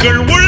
மக்கள் உள்ளம்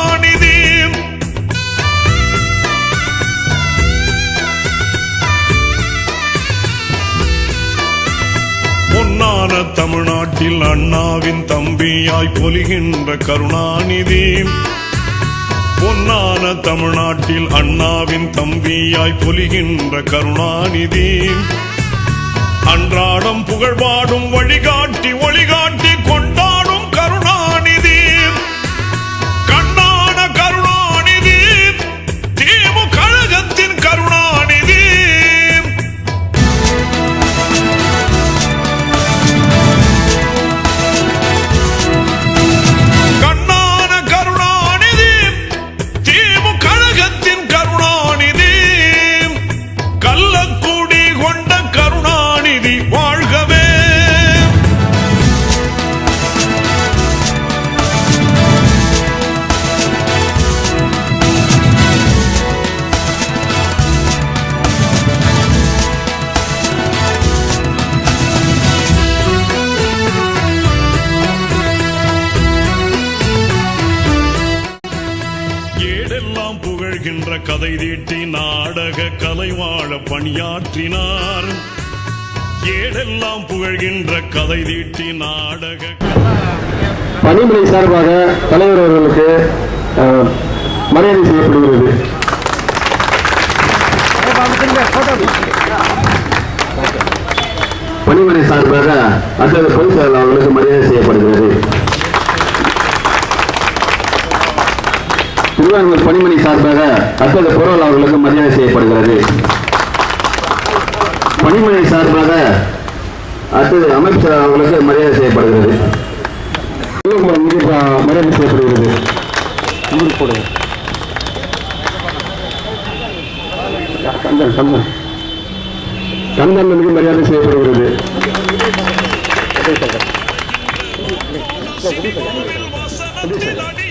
பொன்னான தமிழ்நாட்டில் அண்ணாவின் தம்பியாய் பொலிகின்ற கருணாநிதி. பொன்னான தமிழ்நாட்டில் அண்ணாவின் தம்பியாய் பொலிகின்ற கருணாநிதி. அன்றாடம் புகழ்பாடும் வழிகாட்டி ஒளிகாட்டி கொண்டாடும் கருணா பணியாற்றினார். ஏடெல்லாம் புகழ்கின்ற கதை தீட்டி நாடக பணிமனை சார்பாக தலைவர் அவர்களுக்கு மரியாதை செய்யப்படுகிறது. பணிமனை சார்பாக அடுத்தது பொதுச் செயலாளர் அவர்களுக்கு மரியாதை செய்யப்படுகிறது. திருவாரூர் பணிமனை சார்பாக அடுத்தது பொருள் அவர்களுக்கு மரியாதை செய்யப்படுகிறது. பணிமனை சார்பாக அடுத்தது அமைச்சர் அவர்களுக்கு மரியாதை செய்யப்படுகிறது மரியாதை செய்யப்படுகிறது கந்தன் கந்தன் கந்தனுக்கு மரியாதை செய்யப்படுகிறது Thank you.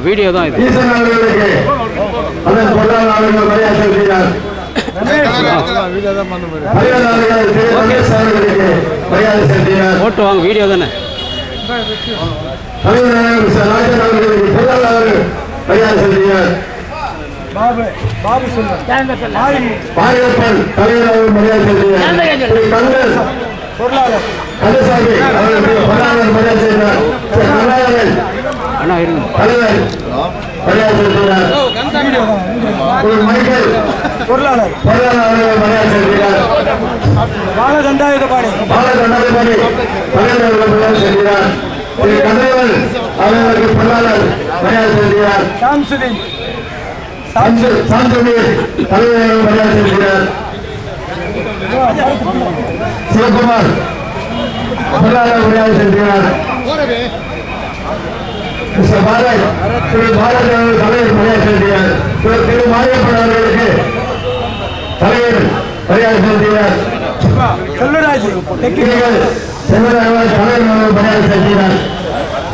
அவர்களுக்கு மரியாதை செலுத்தினார். போட்டு வாங்க வீடியோ தானே. ராஜன் அவர்களுக்கு பொருளாளர் கந்தசாமி அவர்களுக்கு பொருளாளர் மரியாதை செய்கிறார். தலைவர் மரியாதை திரு மைக்கேல் பொருளாளர். பொருளாளர் மரியாதை செலுத்தினார் பாலதண்டாயுதபாணி பால கண்ணாடிபடி தலைவர் மரியாதை செலுத்தினார் திரு அவர்களுக்கு பொருளாளர் மரியாதை தலைவர் செலுத்தினார் சிவகுமார் பொருளாளர் மரியாதை செலுத்தினார் மிஸ்டர் பாரத் திரு பாரத் அவர்கள் தலைவர் மரியாதை செலுத்தினார் திரு திரு மாரியப்பன் அவர்களுக்கு தலைவர் மரியாதை செலுத்தினார் செல்வராஜ் தலைவர் மரியாதை செலுத்தினார்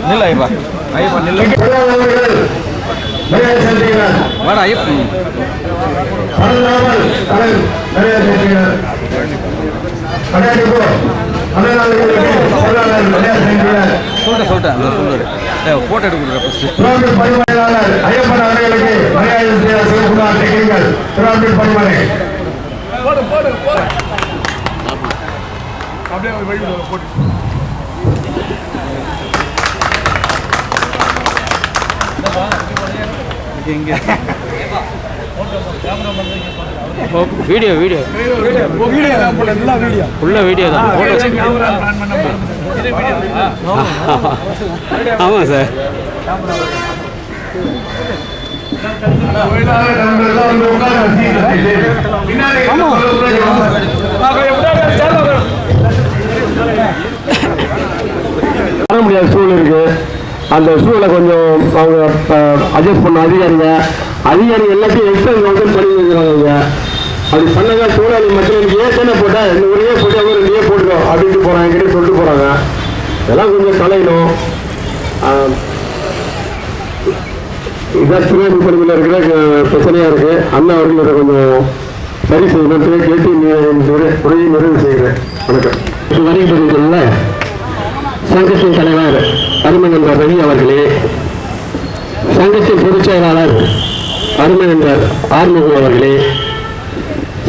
அவர்கள் நில்ல ஐயப்பா. ஐயப்பா நில்ல. வாடா ஐயப்பா. பரந்தாமல் தலைவர் மரியாதை செலுத்தினார் கடையாடி சொல்லிட்டேன் அந்த சொல்லுவாரு போட்டோ எடுக்க கொடுக்குற ஃபஸ்ட்டு திருவாரூர் பணிமனையாளர் ஐயப்பன் அவர்களுக்கு மரியாதை செய்த சிவகுமார் டெக்னிக்கல் திருவாரூர் பணிமனை வீடியோ வீடியோ. வீடியோ எல்லாம் வீடியோ உள்ள வீடியோ தான் ஆமாம் சார். வர முடியாத சூழல் இருக்கு. அந்த சூழலை கொஞ்சம் அவங்க அட்ஜஸ்ட் பண்ண அதிகாரிங்க. அதிகாரி எல்லாத்தையும் எக்ஸ்டன் வந்து பண்ணி வைக்கிறாங்க அப்படி பண்ணாங்க சூழலி மக்கள் எனக்கு ஏற்கனவே போட்டால் இந்த ஊரையே போட்டு அவங்க ரெண்டு ஏன் போட்டுக்கோ அப்படின்ட்டு போகிறாங்க என்கிட்ட சொல்லிட்டு போகிறாங்க இதெல்லாம் கொஞ்சம் கலையணும் இதான் திருவாரூர் இருக்கிற பிரச்சனையாக இருக்குது அண்ணா அவர்கள் இதை கொஞ்சம் சரி செய்யணும். கேட்டு உரையை நிறைவு செய்கிறேன். வணக்கம். வருகின்ற சங்கத்தின் தலைவர் அருமகன்றார் ரவி அவர்களே. சங்கத்தின் பொதுச் செயலாளர் அருமகன்றார் ஆறுமுகம் அவர்களே.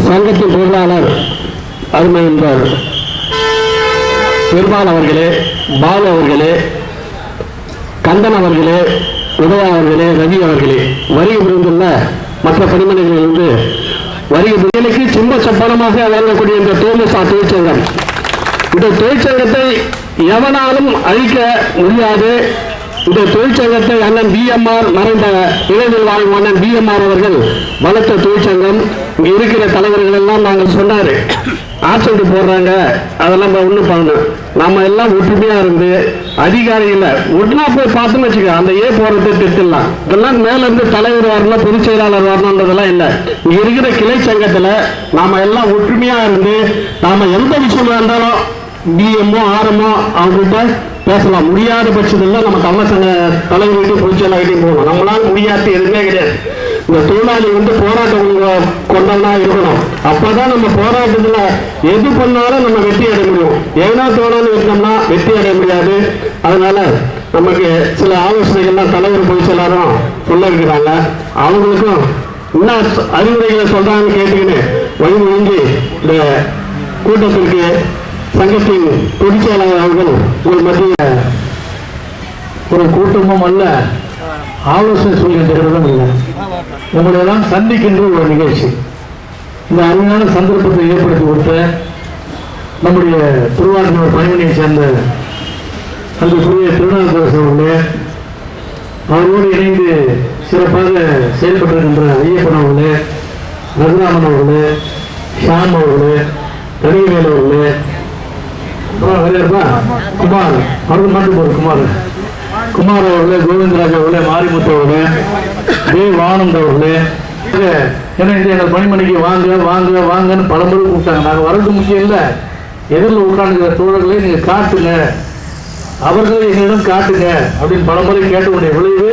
சங்கத்தின் பொருளாளர் அருமகன்றார் பெருமாள் அவர்களே பாலு அவர்களே கந்தன் அவர்களே உதயா அவர்களே ரவி அவர்களே. வரி விருந்துள்ள மற்ற பணிமனைகளில் இருந்து வரி புரியலுக்கு சிம்ப சப்பனமாக வழங்கக்கூடிய இந்த தோமசா தொழிற்சங்கம். இந்த தொழிற்சங்கத்தை எவனாலும் அழிக்க முடியாது. இந்த தொழிற்சங்கத்தை அண்ணன் பிஎம்ஆர் மறைந்த இளைஞர் வாழும் அண்ணன் பிஎம்ஆர் அவர்கள் வளர்த்த தொழிற்சங்கம். இங்க இருக்கிற தலைவர்கள் எல்லாம் நாங்கள் சொன்னாரு. ஆப்சண்ட் போடுறாங்க. அதெல்லாம் ஒன்றும் பண்ணணும் நம்ம எல்லாம் ஒற்றுமையா இருந்து அதிகாரிகள ஒன்னா போய் பார்த்தோம்னு வச்சுக்க அந்த ஏ போகிறதே திட்டலாம் இதெல்லாம் மேல இருந்து தலைவர் வரணும் பொதுச் செயலாளர் வரணுன்றதெல்லாம் இல்லை. இங்க இருக்கிற கிளை சங்கத்துல நாம எல்லாம் ஒற்றுமையா இருந்து நாம எந்த விஷயமா இருந்தாலும் டிஎம்ஓ ஆர்எம்ஓ அவங்ககிட்ட பேசலாம். முடியாத பட்சத்தில் நம்ம தமிழ் சங்க தலைவர்கிட்டையும் பொதுச்செயலாளர்கிட்டையும் போகணும் நம்மளால் முடியாது எதுவுமே கிடையாது. இந்த தொழிலாளி வந்து போராட்டம் கொண்டா இருக்கணும். அப்பதான் நம்ம போராட்டத்துல எது பண்ணாலும் நம்ம வெற்றி அடைய முடியும். ஏன்னா தோணாலும் இருந்தோம்னா வெற்றி அடைய முடியாது. அதனால நமக்கு சில ஆலோசனைகள்லாம் தலைவர் பொதுச் செயலாளரும் சொல்ல இருக்கிறாங்க. அவங்களுக்கும் என்ன அறிவுரைகளை சொல்றாங்கன்னு கேட்டுக்கின்னு வழி ஒழுங்கி இந்த கூட்டத்திற்கு சங்கத்தின் பொதுச் செயலாளர் அவர்கள் உங்கள் மத்திய ஒரு கூட்டமும் அல்ல ஆலோசனை சொல்கின்றதும் இல்லை உங்களை சந்திக்கின்ற ஒரு நிகழ்ச்சி. இந்த அருமையான சந்தர்ப்பத்தை ஏற்படுத்தி கொடுத்த நம்முடைய திருவாரூர் பணிமனையை சேர்ந்த அன்புக்குரிய திருநாவுக்கரசு அவர்களே அவரோடு இணைந்து சிறப்பாக செயல்பட்டிருக்கின்ற ஐயப்பன் அவர்களே ரகுராமன் அவர்களே ஷாம் அவர்களே கனிவேல் அவர்களே அப்புறம் குமார். அவர்கள் மட்டும் போற குமார். குமார் அவர்களே கோவிந்தராஜ் அவர்களே மாரிமுத்து அவர்களே தேவ் ஆனந்த் அவர்களே. ஏன்னா இந்த எங்கள் பணிமணிக்கு வாங்க வாங்க வாங்கன்னு பலமுறை கூப்பிட்டாங்க. நாங்கள் வரது முக்கியம் இல்லை. எதிரில் உட்காந்துக்கிற தோழர்களை நீங்கள் காட்டுங்க. அவர்களை எங்களிடம் காட்டுங்க அப்படின்னு பலமுறை கேட்டவுடைய விளைவு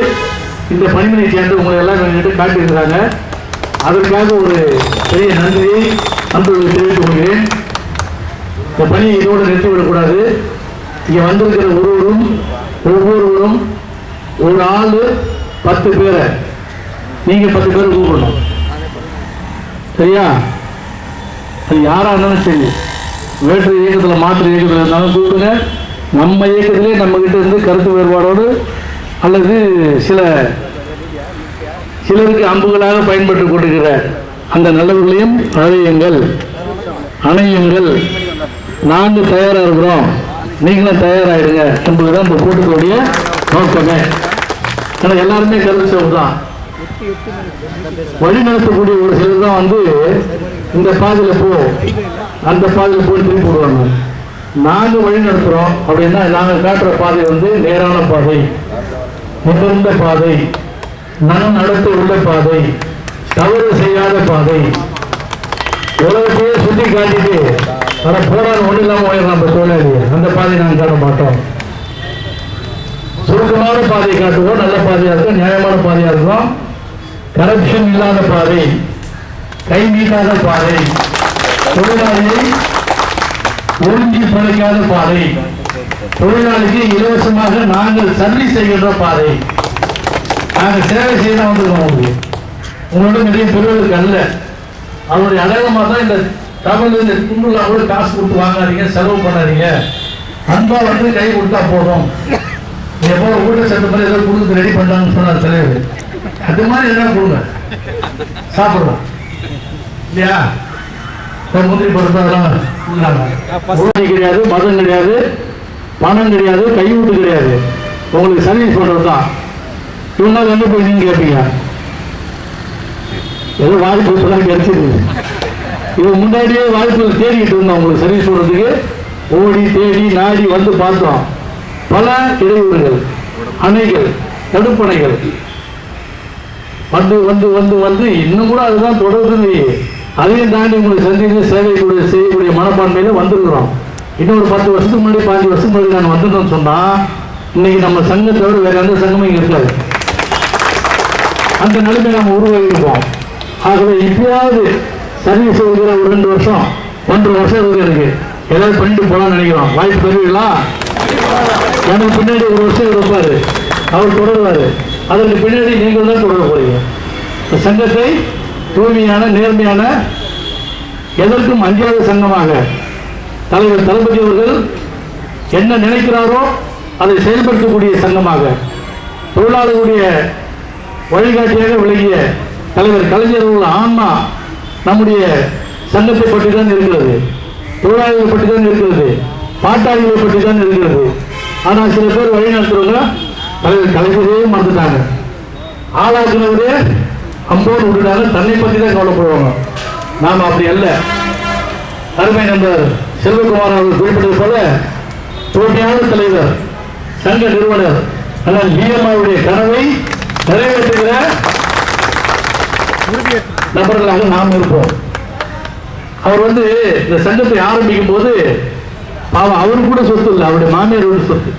இந்த பணிமனை சேர்ந்து உங்களை எல்லாம் எங்ககிட்ட காட்டியிருக்கிறாங்க. அதற்காக ஒரு பெரிய நன்றியை நண்பர்களுக்கு தெரிவித்துக் கொள்கிறேன். இந்த பணியை இதோடு நிறுத்திவிடக்கூடாது. இங்கே வந்திருக்கிற ஒருவரும் ஒவ்வொருவரும் ஒரு ஆளு பத்து பேரை. நீங்க பத்து பேரை கூப்பிடணும். சரியா? அது யாரா இருந்தாலும் சரி. வேற்று இயக்கத்தில் மாற்று இயக்கத்தில் இருந்தாலும் கூப்பிடுங்க. நம்ம இயக்கத்திலே நம்ம கிட்ட இருந்து கருத்து வேறுபாடோடு அல்லது சில சிலருக்கு அம்புகளாக பயன்பட்டு கொண்டிருக்கிற அந்த நல்லவர்களையும் அழையுங்கள் அணையுங்கள். நாங்கள் தயாராக இருக்கிறோம் நீங்களும் தயாராகிடுங்க என்பதுதான் இந்த கூட்டத்துடைய நோக்கமே. ஆனால் எல்லாருமே கருத்து தான் வழி நடத்தக்கூடிய ஒரு சிலர் தான் வந்து இந்த பாதையில் போ அந்த பாதையில் போய் திருப்பி விடுவாங்க நாங்கள் வழி நடத்துகிறோம் அப்படின்னா நாங்கள் காட்டுற பாதை வந்து நேரான பாதை நிமிர்ந்த பாதை நன் நடத்த உள்ள பாதை தவறு செய்யாத பாதை. உலகத்தையே சுற்றி காட்டிட்டு வர போராட ஒன்றும் இல்லாமல் போயிடலாம் நம்ம தொழிலாளி அந்த பாதையை நாங்கள் காட்ட மாட்டோம். சுருக்கமான பாதையை காட்டுவோம் நல்ல பாதையாக இருக்கும் நியாயமான பாதையாக இருக்கும். கரப்ஷன் இல்லாத பாதை கை நீட்டாத பாதை தொழிலாளியை ஒழுங்கி பழைக்காத பாதை தொழிலாளிக்கு இலவசமாக நாங்கள் சர்வீஸ் செய்கின்ற பாதை. நாங்கள் சேவை செய்ய தான் வந்திருக்கோம் உங்களுக்கு. உங்களோட நிறைய பெறுவதற்கு அல்ல. அவருடைய அடையாளமாக தான் இந்த தமிழ் இந்த கும்பலாம் கூட காசு கொடுத்து வாங்காதீங்க செலவு பண்ணாதீங்க. அன்பா வந்து கை கொடுத்தா போதும். எப்போ ஊட்ட சட்ட மாதிரி ஏதோ கொடுத்து ரெடி பண்ணாங்கன்னு சொன்னார் தலைவர். அது மாதிரி எதாவது கொடுங்க. சாப்பிடலாம். இல்லையா? முந்திரி பருப்பு அதெல்லாம் கிடையாது மதம் கிடையாது பணம் கிடையாது கைவிட்டு கிடையாது. உங்களுக்கு சர்வீஸ் பண்ணுறது தான். இவங்க வந்து போய் நீங்க கேட்பீங்க ஏதோ வாய்ப்பு தான் கிடைச்சிருக்கு இது முன்னாடியே வாய்ப்புகள் தேடிட்டு இருந்தோம் உங்களுக்கு சர்வீஸ் போடுறதுக்கு ஓடி தேடி நாடி வந்து பார்த்தோம். பல இடையூறுகள் அணைகள் தடுப்பணைகள். வந்து வந்து வந்து வந்து இன்னும் கூட அதுதான் தொடர்ந்து அதையும் தாண்டி உங்களுக்கு சந்தித்து சேவை செய்யக்கூடிய மனப்பான்மையில வந்திருக்கிறோம். இன்னொரு பத்து வருஷத்துக்கு முன்னாடி பாஞ்சு வருஷத்துக்கு முன்னாடி நான் வந்துட்டோம்னு சொன்னா இன்னைக்கு நம்ம சங்கத்தை விட வேற எந்த சங்கமும் இங்க இருக்காது. அந்த நிலைமை நம்ம உருவாகியிருப்போம் ஆகவே இப்பயாவது சர்வீஸ் இருக்கிற ஒரு ரெண்டு வருஷம் ஒன்று வருஷம் இருக்கு எனக்கு. ஏதாவது பண்ணிட்டு போகலான்னு நினைக்கிறோம். வாய்ப்பு தருவீங்களா? எனக்கு பின்னாடி ஒரு வருஷம் இருப்பார். அவர் தொடருவார். அதற்கு பின்னாடி நீங்கள் தான் தொடர போறீங்க. இந்த சங்கத்தை தூய்மையான நேர்மையான எதற்கும் அஞ்சாத சங்கமாக தலைவர் தளபதி அவர்கள் என்ன நினைக்கிறாரோ அதை செயல்படுத்தக்கூடிய சங்கமாக தொழிலாளர்களுடைய வழிகாட்டியாக விளங்கிய தலைவர் கலைஞர் உள்ள ஆன்மா நம்முடைய சங்கத்தை பற்றி தான் இருக்கிறது. தொழிலாளர்களை பற்றி தான் இருக்கிறது. பாட்டாளிகளை பற்றி தான் இருக்கிறது. ஆனால் சில பேர் வழி நடத்துறவங்க தலைவர் கலைஞரே மறந்துட்டாங்க. ஆளாக்குனவரே அம்போடு விட்டுட்டாங்க. தன்னை பற்றி தான் கவலைப்படுவாங்க. நாம் அப்படி அல்ல. அருமை நண்பர் செல்வகுமார் அவர்கள் குறிப்பிட்டது போல தூய்மையான தலைவர் சங்க நிறுவனர் ஆனால் பிஎம்ஆருடைய கனவை நிறைவேற்றுகிற நபர்களாக நாம் இருப்போம். அவர் வந்து இந்த சங்கத்தை ஆரம்பிக்கும் போது பாவம் அவருக்கு கூட சொத்து இல்லை அவருடைய மாமியாரோட சொத்து.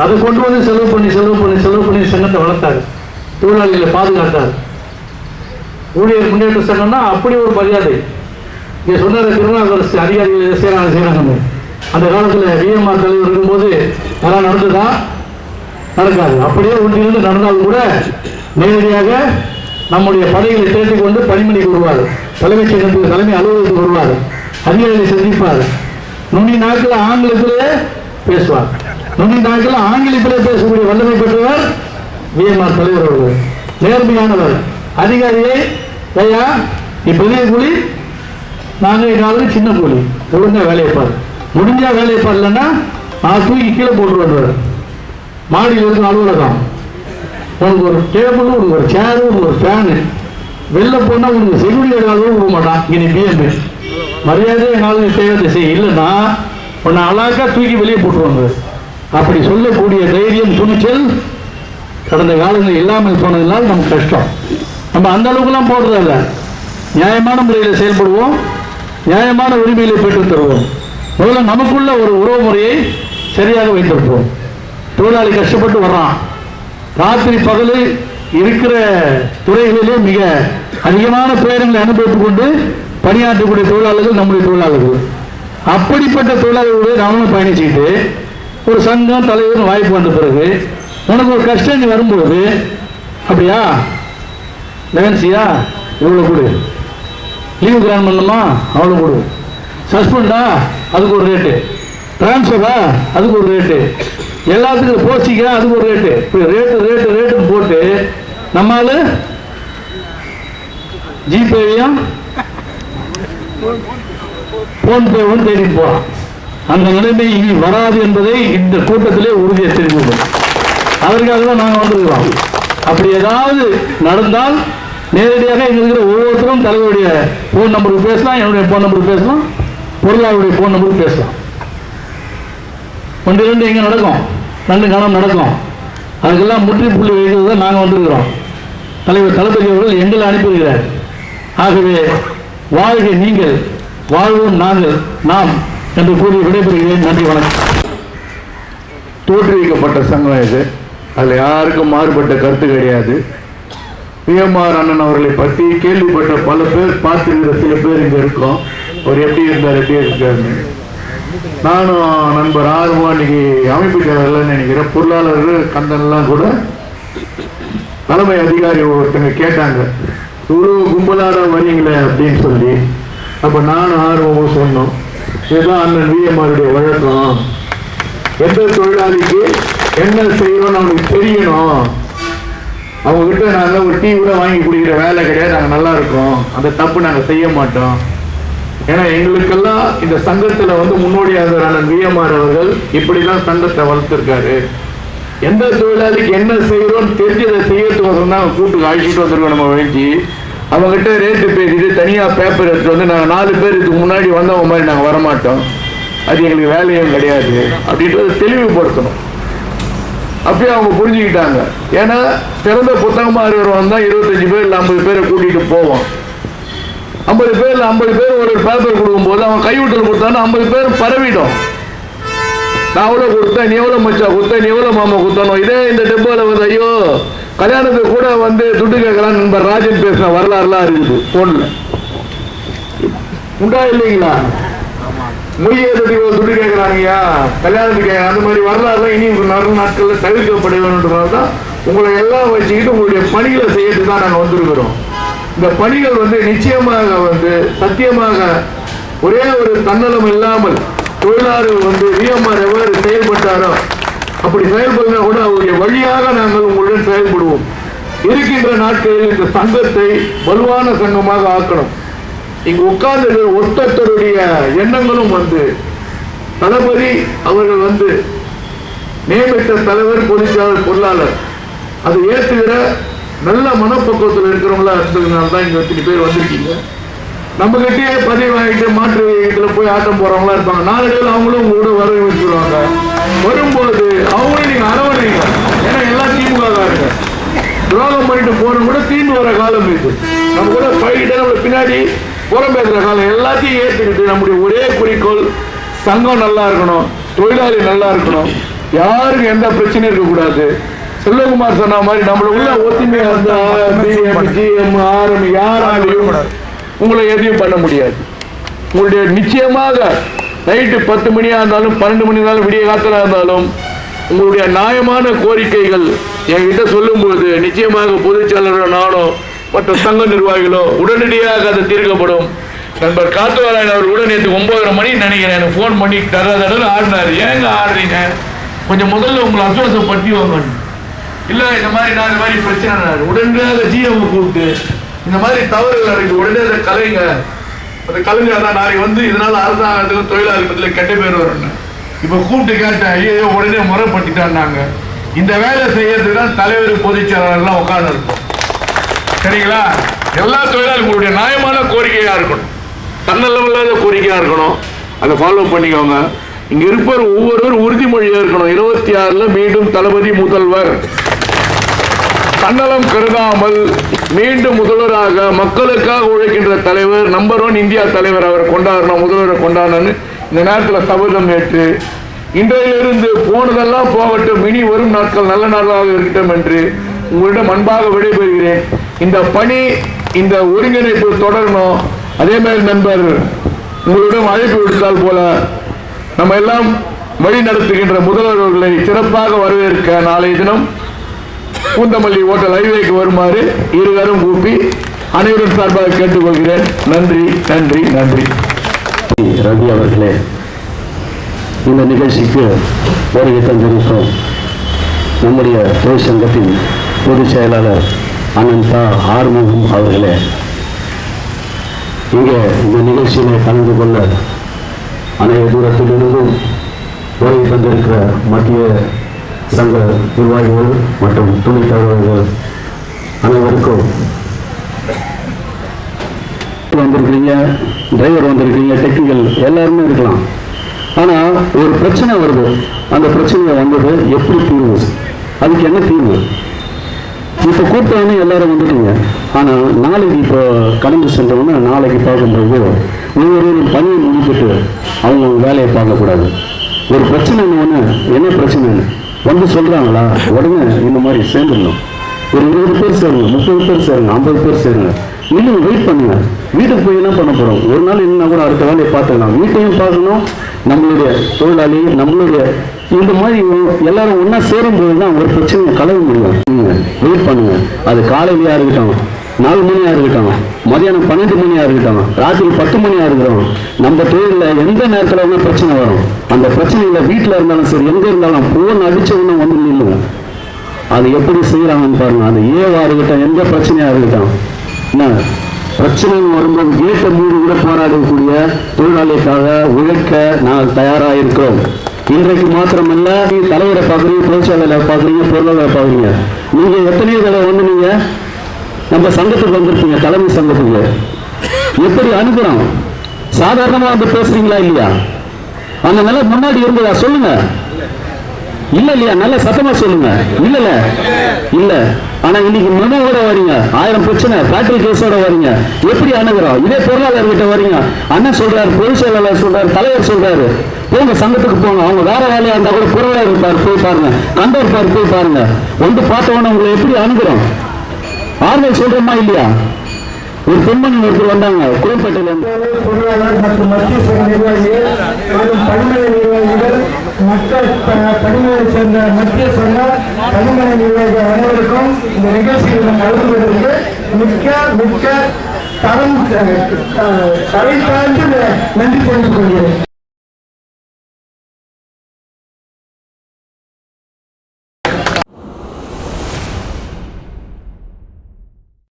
அதை கொண்டு வந்து செலவு பண்ணி செலவு பண்ணி செலவு பண்ணி சங்கத்தை வளர்த்தாரு. தொழிலாளிகளை பாதுகாத்தார். ஊழியர் முன்னேற்ற சங்கம்னா அப்படி ஒரு மரியாதை. இங்கே சொன்னார் திருநாகரசு அதிகாரிகள் செய்கிறாங்க செய்கிறாங்க அந்த காலத்தில் விஎம்ஆர் தலைவர் இருக்கும்போது அதெல்லாம் நடந்ததா? நடக்காது. அப்படியே ஒன்றிலிருந்து நடந்தாலும் கூட நேரடியாக நம்முடைய படைகளை திரட்டிக் கொண்டு பணிமனைக்கு வருவார் தலைமைச் செயலகத்துக்கு தலைமை அலுவலகத்துக்கு வருவார் அதிகாரிகளை சந்திப்பார். நுனி நாட்கள் ஆங்கிலத்திலே பேசுவார். நுனி நாட்கள் ஆங்கிலத்திலே பேசக்கூடிய வல்லமை பெற்றவர் விஎம்ஆர் தலைவர் அவர்கள். நேர்மையானவர். அதிகாரியை ஐயா நீ பெரிய கூலி நாங்கள் என்னாலும் சின்ன கூலி. ஒழுங்காக வேலையை பாரு. முடிஞ்சா வேலையை பாருலன்னா நான் தூக்கி கீழே போட்டுருவார் மாடியில் இருக்கும் அலுவலகம். உனக்கு ஒரு டேபிள் உனக்கு ஒரு சேரு உனக்கு ஒரு ஃபேனு வெளில போனால் உனக்கு செக்யூரிட்டி எடுக்காதவங்க போக மாட்டான். இங்கே நீ பிஎம்பி மரியாதை என்னால் தேவை செய்ய இல்லைன்னா உன்னை அழகா தூக்கி வெளியே போட்டுருவாங்க. அப்படி சொல்லக்கூடிய தைரியம் துணிச்சல் கடந்த காலங்கள் இல்லாமல் போனதுனால நமக்கு கஷ்டம். நம்ம அந்த அளவுக்குலாம் போடுறதில்ல. நியாயமான முறையில் செயல்படுவோம். நியாயமான உரிமைகளை பெற்று தருவோம். முதல்ல நமக்குள்ள ஒரு உறவு முறையை சரியாக வைத்திருப்போம். தொழிலாளி கஷ்டப்பட்டு வர்றான். ராத்திரி பகல் இருக்கிற துறைகளிலே மிக அதிகமான பேரங்களை அனுபவித்துக் கொண்டு பணியாற்றக்கூடிய தொழிலாளர்கள் நம்முடைய தொழிலாளர்கள். அப்படிப்பட்ட தொழிலாளர்களோடு நாமளும் பயணிச்சுட்டு ஒரு சங்கம் தலைவர் வாய்ப்பு வந்த பிறகு உனக்கு ஒரு கஷ்டம் நீ வரும்போது அப்படியா? லெவன்சியா இவ்வளோ கொடு. லீவு கிராண்ட் பண்ணணுமா? அவ்வளோ கொடு. சஸ்பெண்டா? அதுக்கு ஒரு ரேட்டு. டிரான்ஸ்ஃபரா? அதுக்கு ஒரு ரேட்டு. எல்லாத்துக்கும் போஸ்டிங்க அதுக்கு ஒரு ரேட்டு இப்போ ரேட்டு ரேட்டு ரேட்டுன்னு போட்டு நம்மால் ஜிபேவையும் போன்பேவும் தேடி போகலாம் அந்த நிலைமை இனி வராது என்பதை இந்த கூட்டத்திலே உறுதியை தெரிவிக்கும் அதற்காக தான் நாங்கள் வந்திருக்கிறோம். அப்படி ஏதாவது நடந்தால் நேரடியாக இங்க இருக்கிற ஒவ்வொருத்தரும் தலைவருடைய ஃபோன் நம்பருக்கு பேசலாம் என்னுடைய ஃபோன் நம்பருக்கு பேசலாம் பொருளாளருடைய ஃபோன் நம்பருக்கு பேசலாம். ஒன்று ரெண்டு எங்கே நடக்கும். ரெண்டு காலம் நடக்கும். அதுக்கெல்லாம் முற்றுப்புள்ளி வைக்கிறது தான் நாங்கள் வந்திருக்கிறோம். தலைவர் தளபதி அவர்கள் எங்களை அனுப்பியிருக்கிறார். ஆகவே வாழ்க நீங்கள் வாழ்வோம் நாங்கள் நாம் என்று கூறி விடைபெறுகிறேன். நன்றி வணக்கம். தோற்றுவிக்கப்பட்ட சங்கம் இது. அதில் யாருக்கும் மாறுபட்ட கருத்து கிடையாது. பிஎம்ஆர் அண்ணன் அவர்களை பற்றி கேள்விப்பட்ட பல பேர் பார்த்துருக்கிற சில பேர் இங்கே இருக்கோம். அவர் எப்படி இருந்தார் எப்படி இருக்காருன்னு. நானும் நண்பர் ஆர்வம் இன்னைக்கு அமைப்பு செயலர்லாம் நினைக்கிறேன். பொருளாளர் கந்தன்லாம் கூட தலைமை அதிகாரி ஒருத்தங்க கேட்டாங்க. குரு கும்பலாட வரீங்களே அப்படின்னு சொல்லி. அப்போ நானும் ஆர்வமும் சொன்னோம். இதுதான் அண்ணன் விஎம்ஆருடைய வழக்கம். எந்த தொழிலாளிக்கு என்ன செய்யணும்னு அவனுக்கு தெரியணும். அவங்க கிட்ட ஒரு டீ கூட வாங்கி குடிக்கிற வேலை கிடையாது. நாங்கள் நல்லா இருக்கோம். அந்த தப்பு நாங்கள் செய்ய மாட்டோம். ஏன்னா எங்களுக்கெல்லாம் இந்த சங்கத்துல வந்து முன்னோடியாக அண்ணன் விஎம்ஆர் அவர்கள் இப்படிதான் சங்கத்தை வளர்த்துருக்காரு. எந்த தொழிலாளிக்கு என்ன செய்யறோம்னு தெரிஞ்சு அதை செய்யறதுக்கு தான் கூட்டுக்கு அழைச்சிட்டு வந்திருக்கோம் நம்ம வேண்டி அவங்ககிட்ட ரேட்டு பேசிட்டு தனியா பேப்பர் எடுத்து வந்து நாங்க நாலு பேர் இதுக்கு முன்னாடி வந்தவங்க மாதிரி நாங்க வரமாட்டோம். அது எங்களுக்கு வேலையும் கிடையாது. அப்படின்றத தெளிவுபடுத்தணும். அப்பயே அவங்க புரிஞ்சுக்கிட்டாங்க. ஏன்னா சிறந்த புத்தகமா இருக்கிறவன் தான் இருபத்தஞ்சு பேர் இல்லை ஐம்பது பேரை கூட்டிட்டு போவோம் ஐம்பது பேர்ல ஐம்பது பேர் ஒரு பேப்பர் கொடுக்கும்போது அவன் கைவிட்டல் கொடுத்தான்னா ஐம்பது பேர் பரவிடும். நான் அவ்வளோ கொடுத்தேன் நீ எவ்வளோ மச்சா கொடுத்தேன் நீ எவ்வளோ மாமா கொடுத்தானோ? இதே இந்த டெம்போல வந்து ஐயோ கல்யாணத்துக்கு கூட வந்து துட்டு கேட்கலாம் நண்பர் ராஜன் பேசின வரலாறுலாம் இருக்குது ஃபோனில் உண்டா இல்லைங்களா? மொழியை தொட்டி துட்டு கேட்குறாங்கய்யா? கல்யாணத்துக்கு அந்த மாதிரி வரலாறுலாம் இனி நல்ல நாட்களில் தவிர்க்கப்பட வேணுன்றதால தான் உங்களை எல்லாம் வச்சுக்கிட்டு உங்களுடைய பணிகளை செய்யறதுக்கு தான் நாங்கள் வந்திருக்கிறோம். இந்த பணிகள் வந்து நிச்சயமாக வந்து சத்தியமாக ஒரே ஒரு தன்னலம் இல்லாமல் தொழிலாளர்கள் வந்து விஎம்ஆர் எவ்வாறு செயல்பட்டாரோ அப்படி செயல்படுனா கூட அவருடைய வழியாக நாங்கள் உங்களுடன் செயல்படுவோம். இருக்கின்ற நாட்களில் இந்த சங்கத்தை வலுவான சங்கமாக ஆக்கணும். இங்கு உட்கார்ந்து ஒருத்தருடைய எண்ணங்களும் வந்து தளபதி அவர்கள் வந்து நியமித்த தலைவர் பொதுச்சாளர் பொருளாளர். அதை ஏற்றுகிற நல்ல மனப்பக்குவத்தில் இருக்கிறவங்களா இருந்ததுனால தான் இங்கே இத்தனை பேர் வந்திருக்கீங்க. நம்ம கிட்டே பதிவு வாங்கிட்டு மாற்று இதுல போய் ஆட்டம் போறவங்களா இருப்பாங்க. நாளைகள் அவங்களும் உங்க கூட வர வச்சுருவாங்க. வரும்போது அவங்களையும் நீங்க அரவணைங்க. ஏன்னா எல்லாம் திமுக காரங்க துரோகம் பண்ணிட்டு போன கூட தீண்டு வர காலம் இது. நம்ம கூட பழகிட்ட நம்ம பின்னாடி புறம் பேசுற காலம். எல்லாத்தையும் ஏற்றுக்கிட்டு நம்முடைய ஒரே குறிக்கோள் சங்கம் நல்லா இருக்கணும் தொழிலாளி நல்லா இருக்கணும். யாருக்கும் எந்த பிரச்சனையும் இருக்கக்கூடாது. செல்வகுமார் சொன்ன மாதிரி நம்மள உள்ள ஒத்துமை இருந்தா ஜிஎம் ஆர்எம் யாராலையும் உங்களை எதையும் பண்ண முடியாது. உங்களுடைய நிச்சயமாக நைட்டு பத்து மணியா இருந்தாலும் பன்னெண்டு மணி இருந்தாலும் விடிய காத்தலா இருந்தாலும் உங்களுடைய நியாயமான கோரிக்கைகள் என்கிட்ட சொல்லும்போது நிச்சயமாக பொதுச் நானோ மற்ற சங்க நிர்வாகிகளோ உடனடியாக அது தீர்க்கப்படும். நண்பர் காத்துவராயன் அவர் உடனே நேற்று ஒன்பதரை மணி நினைக்கிறேன். எனக்கு ஃபோன் பண்ணி தர தடவை ஆடினார். ஏங்க ஆடுறீங்க? கொஞ்சம் முதல்ல உங்களை அசுவாசம் பற்றி வாங்க இல்ல இந்த மாதிரி நான் இந்த மாதிரி பிரச்சனை உடனே உடனடியாக ஜிஎம் கூப்பிட்டு இந்த மாதிரி தவறுகள் நடக்குது. உடனே அதை கலைங்க. அந்த கலைஞர் தான் நாளைக்கு வந்து இதனால அரசாங்கத்துக்கு தொழிலாளர் கெட்ட பேர் வரும்னு. இப்ப கூப்பிட்டு கேட்டேன் ஐயோ உடனே முறைப்பட்டுட்டான்னாங்க. இந்த வேலை செய்யறதுக்கு தான் தலைவர் பொதுச் செயலாளர்லாம் உட்காந்துருப்போம் சரிங்களா? எல்லா தொழிலாளர்களுடைய நியாயமான கோரிக்கையா இருக்கணும். தன்னலமில்லாத கோரிக்கையா இருக்கணும். அதை ஃபாலோ பண்ணிக்கோங்க. இங்க இருப்பவர் ஒவ்வொருவரும் உறுதிமொழியாக இருக்கணும். இருபத்தி ஆறுல மீண்டும் தளபதி முதல்வர். தன்னலம் கருதாமல் மீண்டும் முதல்வராக மக்களுக்காக உழைக்கின்ற தலைவர் நம்பர் ஒன் இந்தியா தலைவர் அவர் கொண்டாடணும் முதல்வரை கொண்டாடணும்னு இந்த நேரத்தில் சபதம் ஏற்று இன்றையிலிருந்து போனதெல்லாம் போகட்டும் இனி வரும் நாட்கள் நல்ல நாளாக இருக்கட்டும் என்று உங்களிடம் அன்பாக விடைபெறுகிறேன். இந்த பணி இந்த ஒருங்கிணைப்பு தொடரணும். அதே மாதிரி நண்பர் உங்களிடம் அழைப்பு விடுத்தால் போல நம்ம எல்லாம் வழி நடத்துகின்ற முதல்வர்களை சிறப்பாக வரவேற்க நாளைய தினம் பூந்தமல்லி ஓட்டல் ஹைவேக்கு வருமாறு இருவரும் கூப்பி அனைவரும் சார்பாக கேட்டுக்கொள்கிறேன். நன்றி நன்றி நன்றி. ரவி அவர்களே இந்த நிகழ்ச்சிக்கு வருகை தந்திருக்கிறோம் நம்முடைய தொழிற்சங்கத்தின் பொதுச் செயலாளர் அனந்தா ஆறுமுகம் அவர்களே இங்கே இந்த நிகழ்ச்சியிலே கலந்து கொள்ள அனைத்து தூரத்திலிருந்தும் வருகை தந்திருக்கிற மத்திய சங்க நிர்வாகிகள் மற்றும் துணை தலைவர்கள் அனைவருக்கும் வந்திருக்கிறீங்க டிரைவர் வந்திருக்கிறீங்க டெக்னிக்கல் எல்லாருமே இருக்கலாம். ஆனா ஒரு பிரச்சனை வருது. அந்த பிரச்சனையை வந்தது எப்படி தீர்வு? அதுக்கு என்ன தீர்வு? இப்போ கூப்பிட்டவொடனே எல்லாரும் வந்துட்டீங்க. ஆனா நாளைக்கு இப்போ கடந்து சென்றவங்க நாளைக்கு பார்க்கும்போது ஒவ்வொருவரும் பணியை முடித்துட்டு அவங்க வேலையை பார்க்கக்கூடாது. ஒரு பிரச்சனை ஒன்று என்ன பிரச்சனை வந்து சொல்றாங்களா? உடனே இந்த மாதிரி சேர்ந்துடணும். ஒரு இருபது பேர் சேருங்க முப்பது பேர் சேருங்க ஐம்பது பேர் சேருங்க. இன்னும் வெயிட் பண்ணுங்க. வீட்டுக்கு போய் என்ன பண்ண போறோம்? ஒரு நாள் என்ன கூட அடுத்த வேலையை பார்த்துக்கலாம் வீட்டையும் பார்க்கணும். நம்மளுடைய தொழிலாளி நம்மளுடைய இந்த மாதிரி எல்லாரும் ஒன்றா சேரும்போது தான் ஒரு பிரச்சனையை கலவு முடியும் வெயிட் பண்ணுங்க. அது காலையிலயா இருக்கட்டும் நாலு மணியா இருக்கட்டும். மதியானம் பன்னெண்டு மணியா இருக்கட்டும். ராத்திரி பத்து மணியா இருக்கட்டும். நம்ம தொழிலில் எந்த நேரத்தில் வேணா பிரச்சனை வரும். அந்த பிரச்சனையில் வீட்டில் இருந்தாலும் சரி எங்க இருந்தாலும் போன் அடிச்ச உடனே வந்து நில்லுங்க அது எப்படி செய்யறாங்கன்னு பாருங்க. அது ஏவா இருக்கட்டும் எந்த பிரச்சனையா இருக்கட்டும். என்ன? பிரச்சனை வரும்போது கேட்டை மூடி கூட போராடக்கூடிய தொழிலாளிக்காக உழைக்க நாங்கள் தயாராக இருக்கிறோம் இன்றைக்கு மாத்திரமல்ல நீங்க தலைவரை பார்க்குறீங்க பொதுச்செயலாளரை பார்க்குறீங்க பொருளாதார பார்க்குறீங்க. நீங்க எத்தனையோ தடவை வந்து நீங்க நம்ம சங்கத்துக்கு வந்திருக்கீங்க தலைமை சங்கத்துக்கு. எப்படி அனுப்புறோம்? சாதாரணமா வந்து பேசுறீங்களா இல்லையா? அந்த நிலை முன்னாடி இருந்ததா? சொல்லுங்க. இல்ல இல்லையா? நல்ல சத்தமா சொல்லுங்க. இல்ல இல்ல. இல்ல. ஆனா இன்னைக்கு மனோட வரீங்க. ஆயிரம் பிரச்சனை ஃபேக்டரி கேஸோட வரீங்க. எப்படி அணுகிறோம்? இதே பொருளாளர் கிட்ட வரீங்க. அண்ணன் சொல்றாரு பொதுச் செயலாளர் சொல்றாரு தலைவர் சொல்றாரு. போங்க சங்கத்துக்கு போங்க. அவங்க வேற வேலையா இருந்தா கூட பொருளாளர் இருப்பார். போய் பாருங்க. கண்டவர் இருப்பார் போய் பாருங்க. வந்து பார்த்தவொடனே உங்களை எப்படி அணுகிறோம்? ஆறுதல் சொல்றோமா இல்லையா? ஒரு பெண்மணி ஒருத்தர் வந்தாங்க குளம்பேட்டையில இருந்து. பொருளாளர் மற்றும் மத்திய சங்க நிர்வாகிகள் மற்றும் பணிமனை நிர்வாகிகள் மற்ற ப- பணிமனை சேர்ந்த மத்திய சங்க பணிமனை நிர்வாகிகள் அனைவருக்கும் இந்த நிகழ்ச்சியில் கலந்து கொண்டதற்கு மிக்க மிக்க தரம் தரை தாழ்ந்து நன்றி தெரிவித்துக் கொள்கிறேன்.